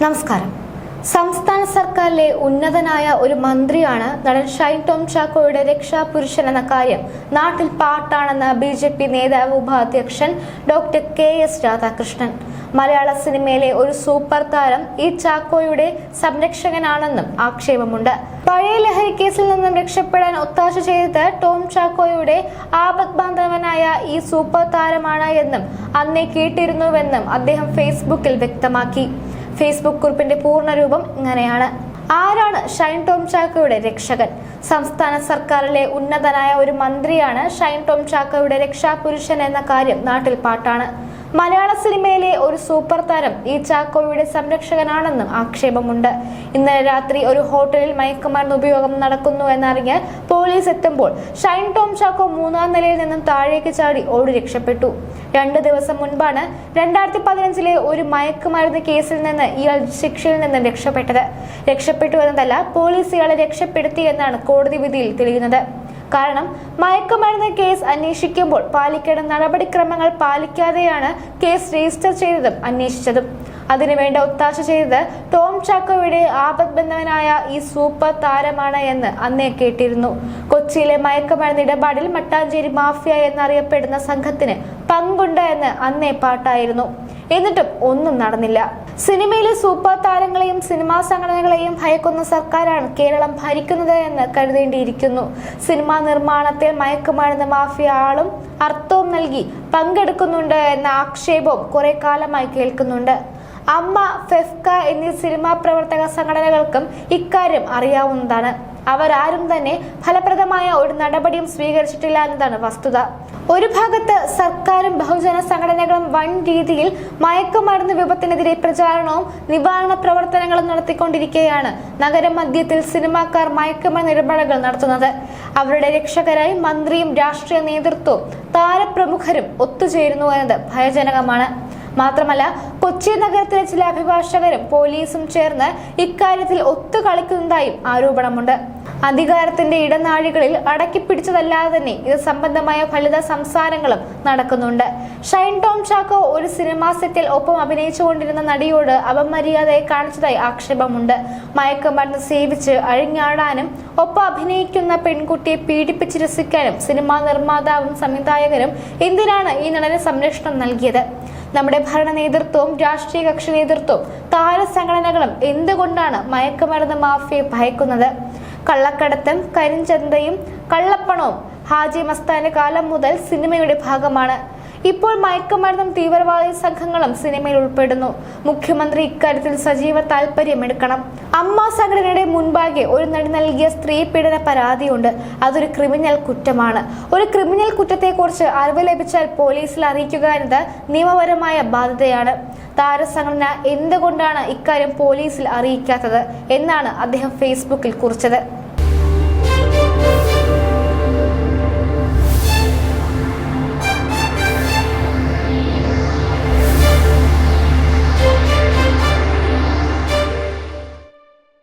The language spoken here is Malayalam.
നമസ്കാരം. സംസ്ഥാന സർക്കാരിലെ ഉന്നതനായ ഒരു മന്ത്രിയാണ് നടൻ ഷൈൻ ടോം ചാക്കോയുടെ രക്ഷാപുരുഷൻ എന്ന കാര്യം നാട്ടിൽ പാട്ടാണെന്ന് ബി ജെ പി നേതാവ് ഉപാധ്യക്ഷൻ ഡോക്ടർ കെ എസ് രാധാകൃഷ്ണൻ. മലയാള സിനിമയിലെ ഒരു സൂപ്പർ താരം ഈ ചാക്കോയുടെ സംരക്ഷകനാണെന്നും ആക്ഷേപമുണ്ട്. പഴയ ലഹരി കേസിൽ നിന്നും രക്ഷപ്പെടാൻ ഒത്താശ ചെയ്തത് ടോം ചാക്കോയുടെ ആപത് ബാന്ധവനായ ഈ സൂപ്പർ താരമാണ് എന്നും അന്നേ കേട്ടിരുന്നുവെന്നും അദ്ദേഹം ഫേസ്ബുക്കിൽ വ്യക്തമാക്കി. ഫേസ്ബുക്ക് കുറിപ്പിന്റെ പൂർണരൂപം ഇങ്ങനെയാണ്. ആരാണ് ഷൈൻ ടോം ചാക്കോയുടെ രക്ഷകൻ? സംസ്ഥാന സർക്കാരിലെ ഉന്നതനായ ഒരു മന്ത്രിയാണ് ഷൈൻ ടോം ചാക്കോയുടെ രക്ഷാപുരുഷൻ എന്ന കാര്യം നാട്ടിൽ പാട്ടാണ്. മലയാള സിനിമയിലെ ഒരു സൂപ്പർ താരം ഈ ചാക്കോയുടെ സംരക്ഷകനാണെന്നും ആക്ഷേപമുണ്ട്. ഇന്നലെ രാത്രി ഒരു ഹോട്ടലിൽ മയക്കുമരുന്ന് ഉപയോഗം നടക്കുന്നു എന്നറിഞ്ഞ് പോലീസ് എത്തുമ്പോൾ ഷൈൻ ടോം ചാക്കോ മൂന്നാം നിലയിൽ നിന്നും താഴേക്ക് ചാടി ഓടി രക്ഷപ്പെട്ടു. രണ്ട് ദിവസം മുൻപാണ് രണ്ടായിരത്തി പതിനഞ്ചിലെ ഒരു മയക്കുമരുന്ന് കേസിൽ നിന്ന് ഇയാൾ ശിക്ഷയിൽ നിന്നും രക്ഷപ്പെട്ടത്. രക്ഷപ്പെട്ടു എന്നതല്ല പോലീസ് ഇയാളെ രക്ഷപ്പെടുത്തി എന്നാണ് കോടതി വിധിയിൽ തെളിയുന്നത്. കാരണം മയക്കുമരുന്ന് കേസ് അന്വേഷിക്കുമ്പോൾ പാലിക്കേണ്ട നടപടിക്രമങ്ങൾ പാലിക്കാതെയാണ് കേസ് രജിസ്റ്റർ ചെയ്തതും അന്വേഷിച്ചതും. അതിനുവേണ്ട ഒത്താശ ചെയ്തത് ടോം ചാക്കോയുടെ ആപത്ബന്ധവനായ ഈ സൂപ്പർ താരമാണ് എന്ന് അന്നേ കേട്ടിരുന്നു. കൊച്ചിയിലെ മയക്കുമരുന്ന് ഇടപാടിൽ മട്ടാഞ്ചേരി മാഫിയ എന്നറിയപ്പെടുന്ന സംഘത്തിന് പങ്കുണ്ട് എന്ന് അന്നേ പാട്ടായിരുന്നു. എന്നിട്ടും ഒന്നും നടന്നില്ല. സിനിമയിലെ സൂപ്പർ താരങ്ങളെയും സിനിമാ സംഘടനകളെയും ഭയക്കുന്ന സർക്കാരാണ് കേരളം ഭരിക്കുന്നത് എന്ന് കരുതേണ്ടിയിരിക്കുന്നു. സിനിമാ നിർമ്മാണത്തിൽ മയക്കുമരുന്ന് മാഫിയ ആളും അർത്ഥവും നൽകി പങ്കെടുക്കുന്നുണ്ട് എന്ന ആക്ഷേപവും കുറെ കാലമായി കേൾക്കുന്നുണ്ട്. അമ്മ ഫെഫ്ക എന്നീ സിനിമാ പ്രവർത്തക സംഘടനകൾക്കും ഇക്കാര്യം അറിയാവുന്നതാണ്. അവരാരും തന്നെ ഫലപ്രദമായ ഒരു നടപടിയും സ്വീകരിച്ചിട്ടില്ല എന്നതാണ് വസ്തുത. ഒരു ഭാഗത്ത് സർക്കാരും ബഹുജന സംഘടനകളും വൻ രീതിയിൽ മയക്കുമരുന്ന് വിപത്തിനെതിരെ പ്രചാരണവും നിവാരണ പ്രവർത്തനങ്ങളും നടത്തിക്കൊണ്ടിരിക്കുകയാണ് നഗരമധ്യത്തിൽ സിനിമാക്കാർ മയക്കുമരുന്ന് ഇടപെടലുകൾ നടത്തുന്നത്. അവരുടെ രക്ഷകരായി മന്ത്രിയും രാഷ്ട്രീയ നേതൃത്വവും താരപ്രമുഖരും ഒത്തുചേരുന്നു എന്നത് ഭയജനകമാണ്. മാത്രമല്ല കൊച്ചി നഗരത്തിലെ ചില അഭിഭാഷകരും പോലീസും ചേർന്ന് ഇക്കാര്യത്തിൽ ഒത്തുകളിക്കുന്നതായും ആരോപണമുണ്ട്. അധികാരത്തിന്റെ ഇടനാഴികളിൽ അടക്കി പിടിച്ചതല്ലാതെ തന്നെ ഇത് സംബന്ധമായ ഫലിത സംസാരങ്ങളും നടക്കുന്നുണ്ട്. ഷൈൻ ടോം ചാക്കോ ഒരു സിനിമാ സെറ്റിൽ ഒപ്പം അഭിനയിച്ചുകൊണ്ടിരുന്ന നടിയോട് അപമര്യാദയെ കാണിച്ചതായി ആക്ഷേപമുണ്ട്. മയക്കുമരുന്ന് സേവിച്ച് അഴിഞ്ഞാടാനും ഒപ്പം അഭിനയിക്കുന്ന പെൺകുട്ടിയെ പീഡിപ്പിച്ച് രസിക്കാനും സിനിമാ നിർമ്മാതാവും സംവിധായകരും എന്തിനാണ് ഈ നടന് സംരക്ഷണം നൽകിയത്? നമ്മുടെ ഭരണ നേതൃത്വവും രാഷ്ട്രീയ കക്ഷി നേതൃത്വവും താരസംഘടനകളും എന്തുകൊണ്ടാണ് മയക്കുമരുന്ന് മാഫിയെ ഭയക്കുന്നത്? കള്ളക്കടത്തും കരിഞ്ചന്തയും കള്ളപ്പണവും ഹാജി മസ്താന്റെ കാലം മുതൽ സിനിമയുടെ ഭാഗമാണ്. ഇപ്പോൾ മയക്കുമരുന്നും തീവ്രവാദി സംഘങ്ങളും സിനിമയിൽ ഉൾപ്പെടുന്നു. മുഖ്യമന്ത്രി ഇക്കാര്യത്തിൽ സജീവ താല്പര്യമെടുക്കണം അമ്മ സംഘടനയുടെ മുൻപാകെ ഒരു നടി നൽകിയ സ്ത്രീ പീഡന പരാതിയുണ്ട്. അതൊരു ക്രിമിനൽ കുറ്റമാണ്. ഒരു ക്രിമിനൽ കുറ്റത്തെക്കുറിച്ച് അറിവ് ലഭിച്ചാൽ പോലീസിൽ അറിയിക്കുക എന്നത് നിയമപരമായ ബാധ്യതയാണ്. താരസംഘടന എന്തുകൊണ്ടാണ് ഇക്കാര്യം പോലീസിൽ അറിയിക്കാത്തത്? എന്നാണ് അദ്ദേഹം ഫേസ്ബുക്കിൽ കുറിച്ചത്.